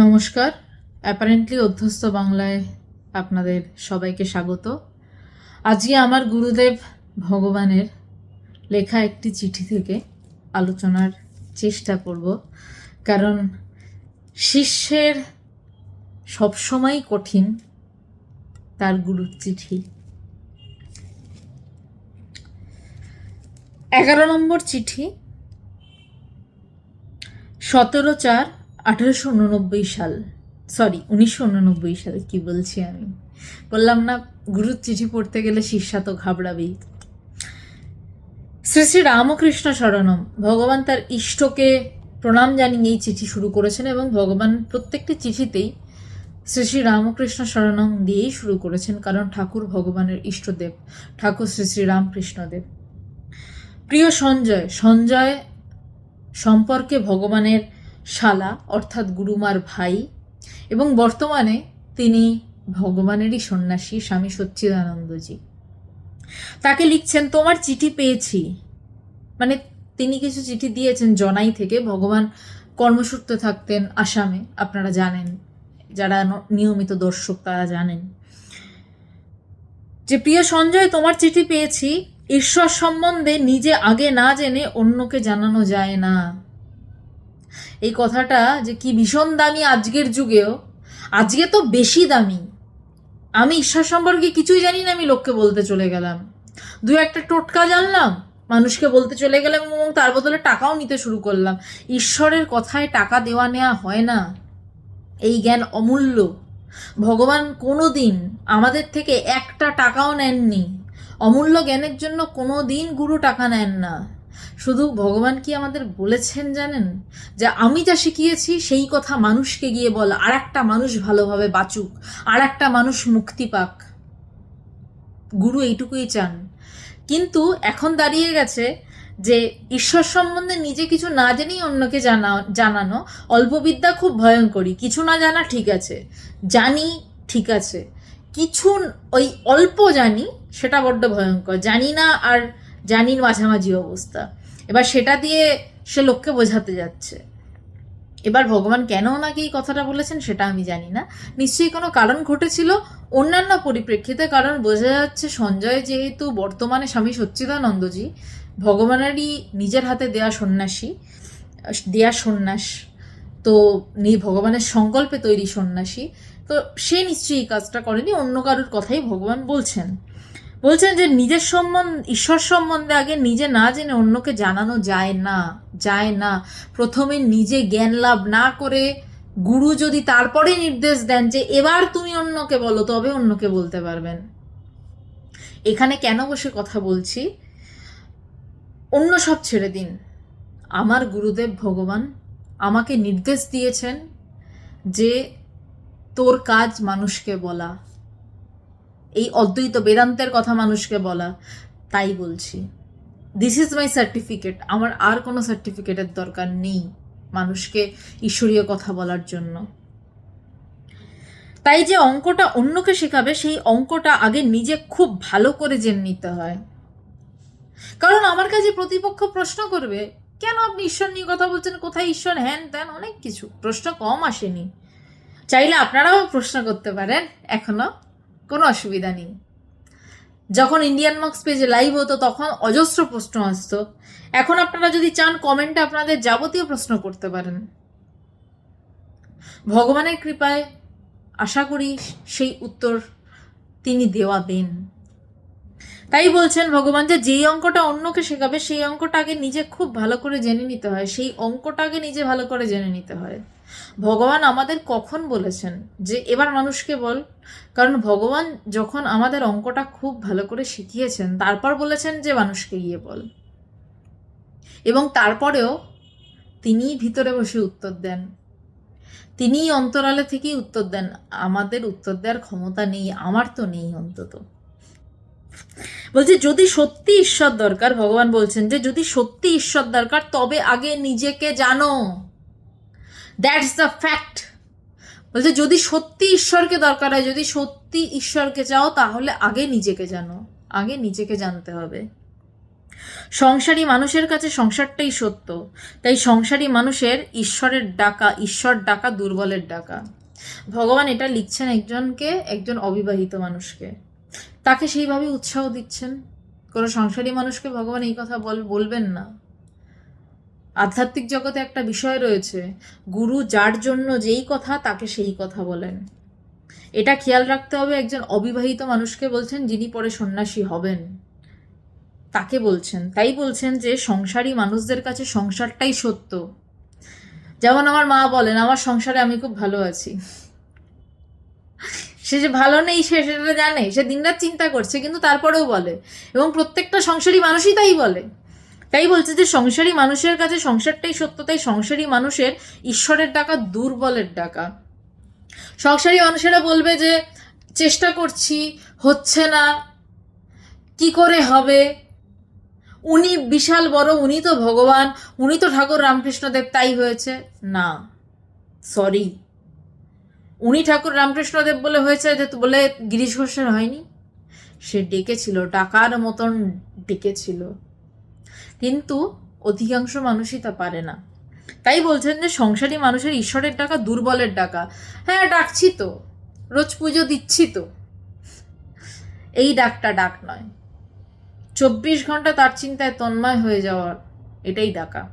নমস্কার। অ্যাপারেন্টলি অধ্যস্ত বাংলায় আপনাদের সবাইকে স্বাগত। আজকে আমার গুরুদেব ভগবানের লেখা একটি চিঠি থেকে আলোচনার চেষ্টা করব। কারণ শিষ্যের সবসময় কঠিন তার গুরুর চিঠি। এগারো নম্বর চিঠি, সতেরো চার আঠারোশো উননব্বই সাল। সরি উনিশশো উননব্বই সাল, কি বলছি আমি? বললাম না, গুরুর চিঠি পড়তে গেলে শিষ্যা তো ঘাবড়াবেই। শ্রী শ্রী রামকৃষ্ণ শরণম, ভগবান তার ইষ্টকে প্রণাম জানিয়ে এই চিঠি শুরু করেছেন এবং ভগবান প্রত্যেকটি চিঠিতেই শ্রী শ্রী রামকৃষ্ণ শরণম দিয়েই শুরু করেছেন, কারণ ঠাকুর ভগবানের ইষ্টদেব, ঠাকুর শ্রী শ্রী রামকৃষ্ণদেব। প্রিয় সঞ্জয় সঞ্জয় সম্পর্কে ভগবানের শালা, অর্থাৎ গুরুমার ভাই। এবং বর্তমানে তিনি ভগবানেরই সন্ন্যাসী, স্বামী সচ্চিদানন্দজি। তাকে লিখছেন, তোমার চিঠি পেয়েছি। মানে তিনি কিছু চিঠি দিয়েছেন জনাই থেকে। ভগবান কর্মসূত্রে থাকতেন আসামে, আপনারা জানেন। যারা নিয়মিত দর্শক, তারা জানেন। যে, প্রিয় সঞ্জয়, তোমার চিঠি পেয়েছি। ঈশ্বর সম্বন্ধে নিজে আগে না জেনে অন্যকে জানানো যায় না। এই কথাটা যে কি ভীষণ দামি আজকের যুগেও। আজকে তো বেশি দামি। আমি ঈশ্বর সম্পর্কে কিছুই জানি না, আমি লোককে বলতে চলে গেলাম। দু একটা টোটকা জানলাম, মানুষকে বলতে চলে গেলাম এবং তার বদলে টাকাও নিতে শুরু করলাম। ঈশ্বরের কথায় টাকা দেওয়া নেওয়া হয় না। এই জ্ঞান অমূল্য। ভগবান কোনো দিন আমাদের থেকে একটা টাকাও নেননি। অমূল্য জ্ঞানের জন্য কোনো দিন গুরু টাকা নেন না। শুধু ভগবান কি আমাদের বলেছেন জানেন? যে আমি যা শিখিয়েছি, সেই কথা মানুষকে গিয়ে বল আর একটা মানুষ ভালোভাবে বাঁচুক আর একটা মানুষ মুক্তি পাক। গুরু এইটুকুই চান। কিন্তু এখন দাঁড়িয়ে গেছে যে ঈশ্বর সম্বন্ধে নিজে কিছু না জেনেই অন্যকে জানা, জানানো অল্পবিদ্যা খুব ভয়ঙ্করী কিছু না জানা ঠিক আছে, জানি ঠিক আছে। কিছু ওই অল্প জানি, সেটা বড্ড ভয়ঙ্কর। জানি না আর জানির মাঝামাঝি অবস্থা। এবার সেটা দিয়ে সে লোককে বোঝাতে যাচ্ছে। এবার ভগবান কেন ওনাকে এই কথাটা বলেছেন সেটা আমি জানি না। নিশ্চয়ই কোনো কারণ ঘটেছিল? অন্যান্য পরিপ্রেক্ষিতে কারণ বোঝা যাচ্ছে সঞ্জয় যেহেতু বর্তমানে স্বামী সচ্চিদানন্দজি, ভগবানেরই নিজের হাতে দেয়া সন্ন্যাসী, দেয়া সন্ন্যাস, তো নি ভগবানের সংকল্পে তৈরি সন্ন্যাসী, তো সে নিশ্চয়ই এই কাজটা করেনি, অন্য কারোর কথাই ভগবান বলছেন। বলছেন যে নিজের সম্বন্ধে, ঈশ্বর সম্বন্ধে আগে নিজে না জেনে অন্যকে জানানো যায় না যায় না। প্রথমে নিজে জ্ঞান লাভ না করে গুরু যদি তারপরে নির্দেশ দেন যে এবার তুমি অন্যকে বলো, তবে অন্যকে বলতে পারবেন। এখানে কেন বসে কথা বলছি? অন্য সব ছেড়ে দিন। আমার গুরুদেব ভগবান আমাকে নির্দেশ দিয়েছেন যে তোর কাজ মানুষকে বলা। এই অদ্বৈত বেদান্তের কথা মানুষকে বলা, তাই বলছি। দিস ইজ মাই সার্টিফিকেট আমার আর কোনো সার্টিফিকেটের দরকার নেই মানুষকে ঈশ্বরীয় কথা বলার জন্য। তাই যে অঙ্কটা অন্যকে শেখাবে, সেই অঙ্কটা আগে নিজে খুব ভালো করে জেনে নিতে হয়। কারণ আমার কাছে প্রতিপক্ষ প্রশ্ন করবে, কেন আপনি ঈশ্বর নিয়ে কথা বলছেন? কোথায় ঈশ্বর? হ্যান ত্যান, অনেক কিছু। প্রশ্ন কম আসেনি। চাইলে আপনারাও প্রশ্ন করতে পারেন, এখনও। কোনো অসুবিধা নেই। যখন ইন্ডিয়ান মার্কস পেজে লাইভ হতো, তখন অজস্র প্রশ্ন আসতো। এখন আপনারা যদি চান কমেন্টে আপনাদের যাবতীয় প্রশ্ন করতে পারেন। ভগবানের কৃপায় আশা করি সেই উত্তর তিনি দেওয়া দেন। তাই বলছেন ভগবান যে, যেই অঙ্কটা অন্যকে শেখাবে, সেই অঙ্কটা আগে নিজে খুব ভালো করে জেনে নিতে হয়। সেই অঙ্কটা আগে নিজে ভালো করে জেনে নিতে হয়। ভগবান আমাদের কখন বলেছেন যে এবার মানুষকে বল? কারণ ভগবান যখন আমাদের অঙ্কটা খুব ভালো করে শিখিয়েছেন, তারপর বলেছেন যে মানুষকে গিয়ে বল। এবং তারপরেও তিনিই ভিতরে বসে উত্তর দেন। তিনি অন্তরালে থেকেই উত্তর দেন, আমাদের উত্তর দেওয়ার ক্ষমতা নেই, আমার তো নেই অন্তত। বলছে, যদি সত্যি ঈশ্বর দরকার, ভগবান বলছেন যে যদি সত্যি ঈশ্বর দরকার, তবে আগে নিজেকে জানো। দ্যাটস দ্য ফ্যাক্ট বলছে, যদি সত্যি ঈশ্বরকে দরকার হয়, যদি সত্যি ঈশ্বরকে চাও, তাহলে আগে নিজেকে জানো। আগে নিজেকে জানতে হবে। সংসারী মানুষের কাছে সংসারটাই সত্য। তাই সংসারী মানুষের ঈশ্বরের ডাকা, ঈশ্বর ডাকা দুর্বলের ডাকা। ভগবান এটা লিখছেন একজনকে, একজন অবিবাহিত মানুষকে। তাকে সেইভাবে উৎসাহ দিচ্ছেন। কোনো সংসারী মানুষকে ভগবান এই কথা বল, বলবেন না। আধ্যাত্মিক জগতে একটা বিষয় রয়েছে, গুরু যার জন্য যেই কথা তাকে সেই কথা বলেন। এটা খেয়াল রাখতে হবে একজন অবিবাহিত মানুষকে বলছেন যিনি পরে সন্ন্যাসী হবেন। তাকে বলছেন, তাই বলছেন যে সংসারী মানুষদের কাছে সংসারটাই সত্য। যেমন আমার মা বলেন, আমার সংসারে আমি খুব ভালো আছি। সে যে ভালো নেই সে সেটা জানে, সে দিনরাত চিন্তা করছে, কিন্তু তারপরেও বলে। এবং প্রত্যেকটা সংসারী মানুষই তাই বলে। তাই বলছে যে সংসারী মানুষের কাছে সংসারটাই সত্য, তাই সংসারী মানুষের ঈশ্বরের ডাকা দুর্বলের ডাকা। সংসারী মানুষেরা বলবে যে চেষ্টা করছি, হচ্ছে না, কি করে হবে? উনি বিশাল বড়, উনি তো ভগবান, উনি তো ঠাকুর রামকৃষ্ণদেব, তাই হয়েছে? না সরি উনি ঠাকুর রামকৃষ্ণদেব বলে হয়েছে, যে বলে গিরিশ ঘোষের হয়নি। সে ডেকেছিল ডাকার মতন ডেকেছিল। কিন্তু অধিকাংশ মানুষই তা পারে না। তাই বলছেন যে সংসারী মানুষের ঈশ্বরের ডাকা দুর্বলের ডাকা হ্যাঁ ডাকছি তো। রোজ পুজো দিচ্ছি তো। এই ডাকটা ডাক নয়। চব্বিশ ঘণ্টা তার চিন্তায় তন্ময় হয়ে যাওয়ার এটাই ডাকা।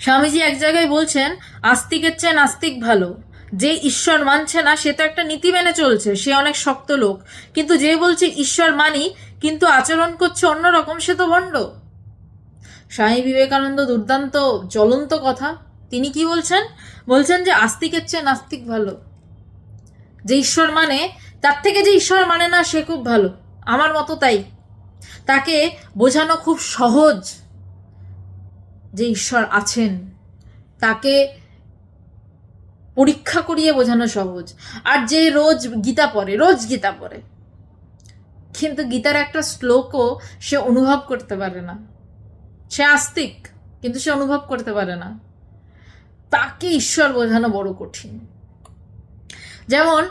স্বামীজি এক জায়গায় বলছেন, আস্তিকের চেয়ে নাস্তিক ভালো। যে ঈশ্বর মানছে না, সে তো একটা নীতি মেনে চলছে, সে অনেক শক্ত লোক। কিন্তু যে বলছে ঈশ্বর মানি, কিন্তু আচরণ করছে অন্যরকম, সে তো ভণ্ড। স্বামী বিবেকানন্দ দুর্দান্ত, জ্বলন্ত কথা। তিনি কি বলছেন? বলছেন যে আস্তিকের চেয়ে নাস্তিক ভালো। যে ঈশ্বর মানে তার থেকে যে ঈশ্বর মানে না, সে খুব ভালো। আমার মতো তাই। তাকে বোঝানো খুব সহজ যে ঈশ্বর আছেন। তাকে পরীক্ষা করিয়ে বোঝানো সহজ। আর যে রোজ গীতা পড়ে, রোজ গীতা পড়ে। কিন্তু গীতার একটা শ্লোকও সে অনুভব করতে পারে না। সে আস্তিক, কিন্তু সে অনুভব করতে পারে না। তাকে ঈশ্বর বোঝানো বড় কঠিন। যেমন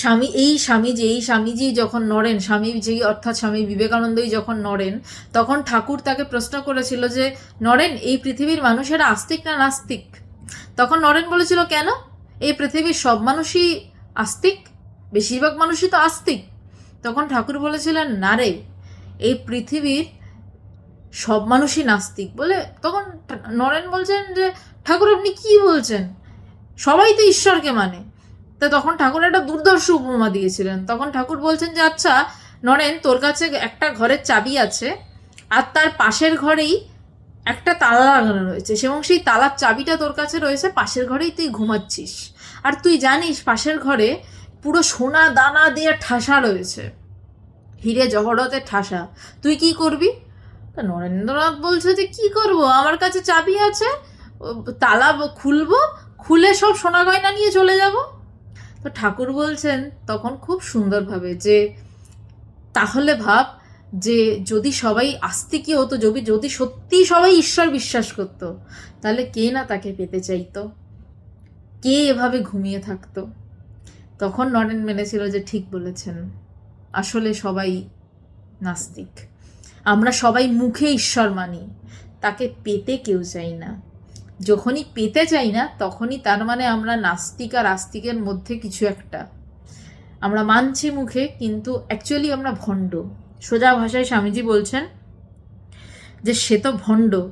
স্বামী, এই স্বামীজি এই স্বামীজি যখন নড়েন স্বামীজি অর্থাৎ স্বামী বিবেকানন্দই যখন নড়েন, তখন ঠাকুর তাকে প্রশ্ন করেছিল যে নরেন এই পৃথিবীর মানুষেরা আস্তিক না নাস্তিক? তখন নরেন বলেছিল, কেন? এই পৃথিবীর সব মানুষই আস্তিক, বেশিরভাগ মানুষই তো আস্তিক। তখন ঠাকুর বলেছিলেন, না রে, এই পৃথিবীর সব মানুষই নাস্তিক বলে তখন নরেন বলছেন যে, ঠাকুর, আপনি কি বলছেন? সবাই তো ঈশ্বরকে মানে। তা তখন ঠাকুর একটা দুর্দর্শ উপমা দিয়েছিলেন। তখন ঠাকুর বলছেন যে আচ্ছা নরেন, তোর কাছে একটা ঘরের চাবি আছে আর তার পাশের ঘরেই একটা তালা লাগানো রয়েছে এবং সেই তালার চাবিটা তোর কাছে রয়েছে, পাশের ঘরেই তুই ঘুমাচ্ছিস। আর তুই জানিস, পাশের ঘরে পুরো সোনা দানা দিয়ে ঠাসা রয়েছে। হিরে জহরতে ঠাসা। তুই কি করবি? তা নরেন্দ্রনাথ বলছে যে কি করব? আমার কাছে চাবি আছে, তালা খুলবো, খুলে সব সোনা গয়না নিয়ে চলে যাব। তো ঠাকুর বলছেন তখন খুব সুন্দরভাবে যে, তাহলে ভাব যে যদি সবাই আস্তিকই হতো, যদি যদি সত্যি সবাই ঈশ্বর বিশ্বাস করতো, তাহলে কে না তাকে পেতে চাইতো? কে এভাবে ঘুমিয়ে থাকতো? তখন নরেন মেনেছিল যে ঠিক বলেছেন, আসলে সবাই নাস্তিক। আমরা সবাই মুখে ঈশ্বর মানি, তাকে পেতে কেউ চাই না। যখনই পেতে চাই না, তখনই তার মানে আমরা নাস্তিক আর আস্তিকের মধ্যে কিছু একটা। আমরা মানছি মুখে, কিন্তু অ্যাকচুয়ালি আমরা ভণ্ড। সোজা ভাষায় স্বামীজি বলছেন যে, সে তো ভণ্ড।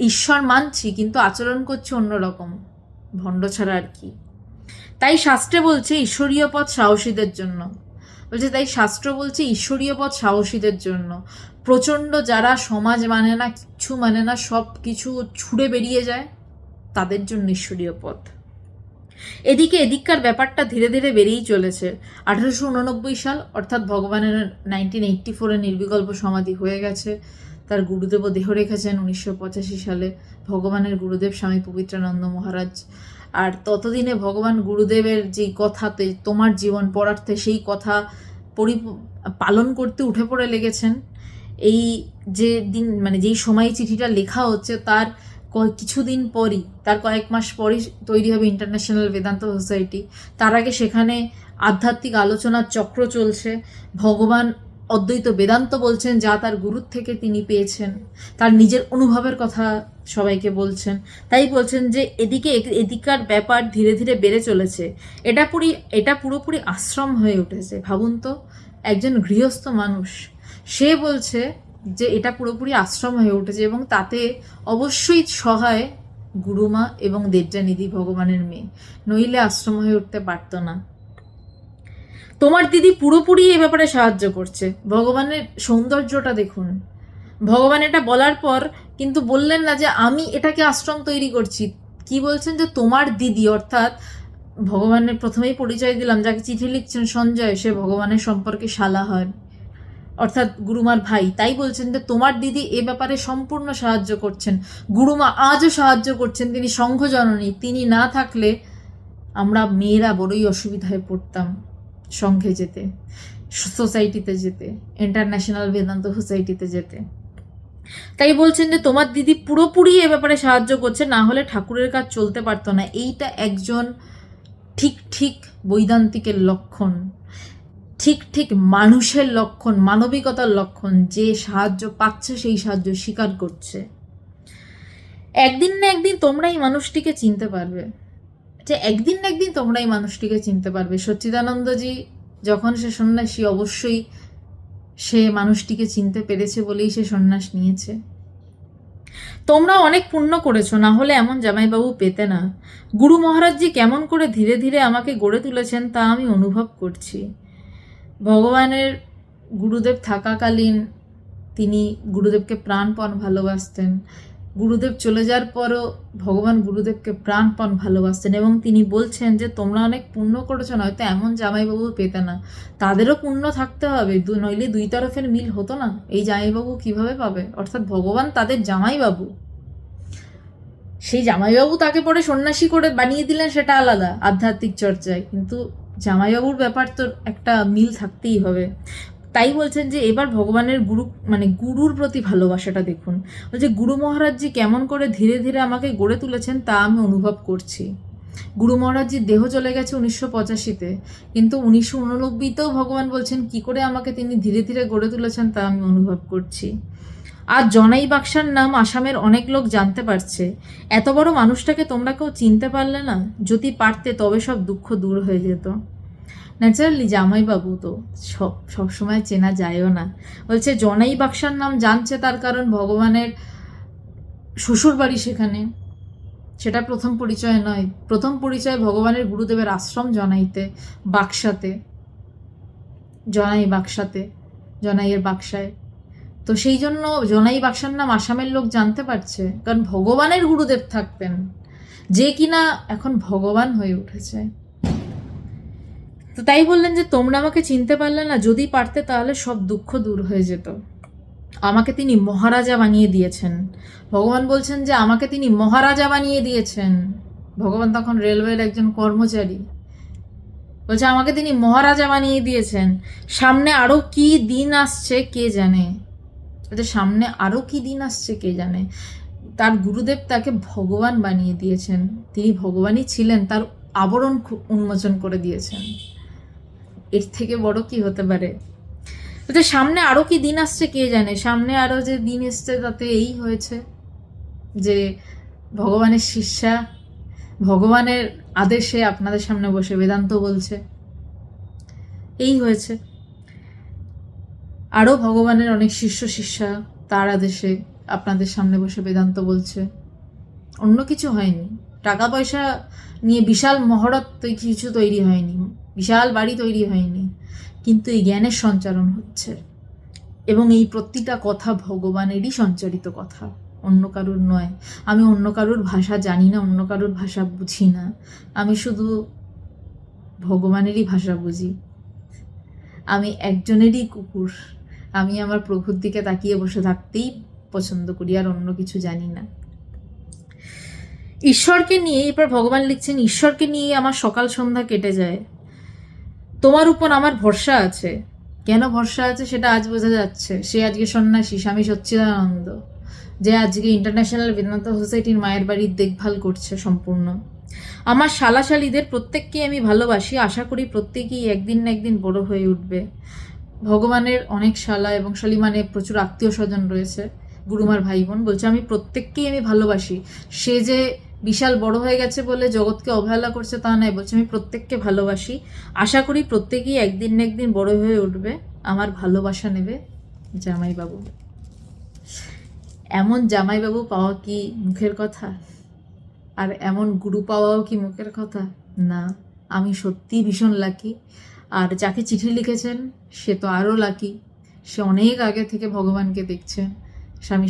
ঈশ্বর মানছি, কিন্তু আচরণ করছি অন্যরকম। ভণ্ড ছাড়া আর কি? তাই শাস্ত্রে বলছে, ঈশ্বরীয় পথ সাহসীদের জন্য। বলছে, তাই শাস্ত্র বলছে, ঈশ্বরীয় পথ সাহসীদের জন্য। প্রচণ্ড যারা সমাজ মানে না, কিচ্ছু মানে না, সব কিছু ছুঁড়ে বেরিয়ে যায়, তাদের জন্য ঈশ্বরীয় পথ। এদিকে এদিককার ব্যাপারটা ধীরে ধীরে বেড়েই চলেছে। আঠারোশো উননব্বই সাল, অর্থাৎ ভগবানের নাইনটিন এইট্টি ফোরে নির্বিকল্প সমাধি হয়ে গেছে। তার গুরুদেবও দেহ রেখেছেন উনিশশো পঁচাশি সালে ভগবানের গুরুদেব স্বামী পবিত্রানন্দ মহারাজ। আর ততদিনে ভগবান গুরুদেবের যেই কথাতে তোমার জীবন পড়ার্থে সেই কথা পরি, পালন করতে উঠে পড়ে লেগেছেন। এই যে দিন মানে যেই সময় চিঠিটা লেখা হচ্ছে তার কিছুদিন পরই, তার কয়েক মাস পরই তৈরি হবে ইন্টারন্যাশনাল বেদান্ত সোসাইটি তার আগে সেখানে আধ্যাত্মিক আলোচনার চক্র চলছে। ভগবান অদ্বৈত বেদান্ত বলছেন, যা তার গুরুর থেকে তিনি পেয়েছেন। তার নিজের অনুভবের কথা সবাইকে বলছেন। তাই বলছেন যে, এদিকে এদিকার ব্যাপার ধীরে ধীরে বেড়ে চলেছে। এটা পুরি, এটা পুরোপুরি আশ্রম হয়ে উঠেছে। ভাবুন তো, একজন গৃহস্থ মানুষ, সে বলছে যে, এটা পুরোপুরি আশ্রম হয়ে উঠেছে এবং তাতে অবশ্যই সহায় গুরুমা এবং দেবযানিধি ভগবানের মেয়ে। নইলে আশ্রম হয়ে উঠতে পারতো না। তোমার দিদি পুরোপুরি এ ব্যাপারে সাহায্য করছে। ভগবানের সৌন্দর্যটা দেখুন। ভগবান এটা বলার পর কিন্তু বললেন না যে আমি এটাকে আশ্রম তৈরি করছি। কি বলছেন যে তোমার দিদি, অর্থাৎ ভগবানের প্রথমেই পরিচয় দিলাম, যাকে চিঠি লিখছেন সঞ্জয়, সে ভগবানের সম্পর্কে শালা হয়। অর্থাৎ গুরুমার ভাই, তাই বলছেন যে তোমার দিদি এ ব্যাপারে সম্পূর্ণ সাহায্য করছেন। গুরুমা আজও সাহায্য করছেন, তিনি সংঘ জননী তিনি না থাকলে আমরা মেয়েরা বড়ই অসুবিধায় পড়তাম। সংঘে যেতে, সোসাইটিতে যেতে ইন্টারন্যাশনাল বেদান্ত সোসাইটিতে যেতে। তাই বলছেন যে, তোমার দিদি পুরোপুরি এ ব্যাপারে সাহায্য করছে, না হলে ঠাকুরের কাজ চলতে পারতো না। এইটা একজন ঠিক ঠিক বৈদান্তিকের লক্ষণ, ঠিক ঠিক মানুষের লক্ষণ, মানবিকতার লক্ষণ, যে সাহায্য পাচ্ছে সেই সাহায্য স্বীকার করছে। একদিন না একদিন তোমরা এই মানুষটিকে চিনতে পারবে। যে একদিন না একদিন তোমরা এই মানুষটিকে চিনতে পারবে। সচ্চিদানন্দজি যখন সে সন্ন্যাসী, অবশ্যই সে মানুষটিকে চিনতে পেরেছে বলেই সে সন্ন্যাস নিয়েছে। তোমরা অনেক পুণ্য করেছ, না হলে এমন জামাইবাবু পেতে না। গুরু মহারাজজি কেমন করে ধীরে ধীরে আমাকে গড়ে তুলেছেন তা আমি অনুভব করছি। ভগবানের গুরুদেব থাকাকালীন তিনি গুরুদেবকে প্রাণপণ ভালোবাসতেন। গুরুদেব চলে যাওয়ার পরও ভগবান গুরুদেবকে প্রাণপণ ভালোবাসতেন এবং তিনি বলছেন যে, তোমরা অনেক পুণ্য করেছ, নয়তো এমন জামাইবাবু পেতে না। তাদেরও পুণ্য থাকতে হবে, দু, নইলে দুই তরফের মিল হতো না। এই জামাইবাবু কীভাবে পাবে? অর্থাৎ ভগবান তাদের জামাইবাবু। সেই জামাইবাবু তাকে পরে সন্ন্যাসী করে বানিয়ে দিলেন, সেটা আলাদা, আধ্যাত্মিক চর্চায়। কিন্তু জামাইবাবুর ব্যাপার তো একটা মিল থাকতেই হবে। তাই বলছেন যে এবার ভগবানের গুরু মানে গুরুর প্রতি ভালোবাসাটা দেখুন। বলছে গুরু মহারাজজি কেমন করে ধীরে ধীরে আমাকে গড়ে তুলেছেন তা আমি অনুভব করছি। গুরু মহারাজজির দেহ চলে গেছে উনিশশো পঁচাশিতে, কিন্তু উনিশশো উননব্বইতেও ভগবান বলছেন, কি করে আমাকে তিনি ধীরে ধীরে গড়ে তুলেছেন তা আমি অনুভব করছি। আর জনাই বাক্সার নাম আসামের অনেক লোক জানতে পারছে। এত বড় মানুষটাকে তোমরা কেউ চিনতে পারলে না? যদি পারতে, তবে সব দুঃখ দূর হয়ে যেত। ন্যাচারালি জামাইবাবু তো সব সবসময় চেনা যায়ও না। বলছে, জনাই বাক্সার নাম জানছে তার কারণ ভগবানের শ্বশুর বাড়ি সেখানে। সেটা প্রথম পরিচয় নয়। প্রথম পরিচয় ভগবানের গুরুদেবের আশ্রম জনাইতে, বাক্সাতে। জনাই বাক্সাতে, জনাইয়ের বাক্সায়। তো সেই জন্য জনাই বাক্সার নাম আসামের লোক জানতে পারছে, কারণ ভগবানের গুরুদেব থাকতেন। যে কিনা এখন ভগবান হয়ে উঠেছে। তো তাই বললেন যে তোমরা আমাকে চিনতে পারলে না, যদি পারতে তাহলে সব দুঃখ দূর হয়ে যেত। আমাকে তিনি মহারাজা বানিয়ে দিয়েছেন। ভগবান বলছেন যে আমাকে তিনি মহারাজা বানিয়ে দিয়েছেন। ভগবান তখন রেলওয়ের একজন কর্মচারী। বলছে, আমাকে তিনি মহারাজা বানিয়ে দিয়েছেন। সামনে আরও কি দিন আসছে কে জানে? বলছে, সামনে আরও কি দিন আসছে কে জানে? তার গুরুদেব তাকে ভগবান বানিয়ে দিয়েছেন। তিনি ভগবানই ছিলেন, তার আবরণ উন্মোচন করে দিয়েছেন। এর থেকে বড় কি হতে পারে? বলছে সামনে আরও কি দিন আসছে কে জানে? সামনে আরও যে দিন এসছে তাতে এই হয়েছে যে ভগবানের শিষ্যা, ভগবানের আদেশে আপনাদের সামনে বসে বেদান্ত বলছে। এই হয়েছে। আরও ভগবানের অনেক শিষ্য, শিষ্যা তার আদেশে আপনাদের সামনে বসে বেদান্ত বলছে। অন্য কিছু হয়নি। টাকা পয়সা নিয়ে বিশাল মহরত কিছু তৈরি হয়নি। বিশাল বাড়ি তৈরি হয়নি, কিন্তু এই জ্ঞানের সঞ্চারণ হচ্ছে। এবং এই প্রতিটা কথা ভগবানেরই সঞ্চারিত কথা। অন্য কারুর নয়। আমি অন্য কারুর ভাষা জানি না, অন্য কারুর ভাষা বুঝি না। আমি শুধু ভগবানেরই ভাষা বুঝি। আমি একজনেরই কুকুর। আমি আমার প্রভুর দিকে তাকিয়ে বসে থাকতেই পছন্দ করি আর অন্য কিছু জানি না। ঈশ্বরকে নিয়ে এবার ভগবান লিখছেন, ঈশ্বরকে নিয়ে আমার সকাল সন্ধ্যা কেটে যায়। তোমার উপর আমার ভরসা আছে। কেন ভরসা আছে সেটা আজ বোঝা যাচ্ছে। সে আজকে সন্ন্যাসী, স্বামী সচ্চিদানন্দ, যে আজকে ইন্টারন্যাশনাল বেদান্ত সোসাইটির মায়ের বাড়ির দেখভাল করছে সম্পূর্ণ। আমার শালাশালীদের প্রত্যেককে আমি ভালোবাসি, আশা করি প্রত্যেকেই একদিন না একদিন বড় হয়ে উঠবে। ভগবানের অনেক শালা এবং শালিমানে প্রচুর আত্মীয় স্বজন রয়েছে। গুরুমার ভাই বোন বলছে, আমি প্রত্যেককেই আমি ভালোবাসি। সে যে বিশাল বড় হয়ে গেছে বলে জগৎকে অবহেলা করছে তা নয় বলছে আমি প্রত্যেককে ভালোবাসি। আশা করি প্রত্যেকেই একদিন না একদিন বড় হয়ে উঠবে। আমার ভালোবাসা নেবে জামাইবাবু। এমন জামাইবাবু পাওয়া কি মুখের কথা? আর এমন গুরু পাওয়াও কি মুখের কথা? না, আমি সত্যিই ভীষণ লাকি আর যাকে চিঠি লিখেছেন, সে তো আরও লাকি সে অনেক আগে থেকে ভগবানকে দেখছেন। স্বামী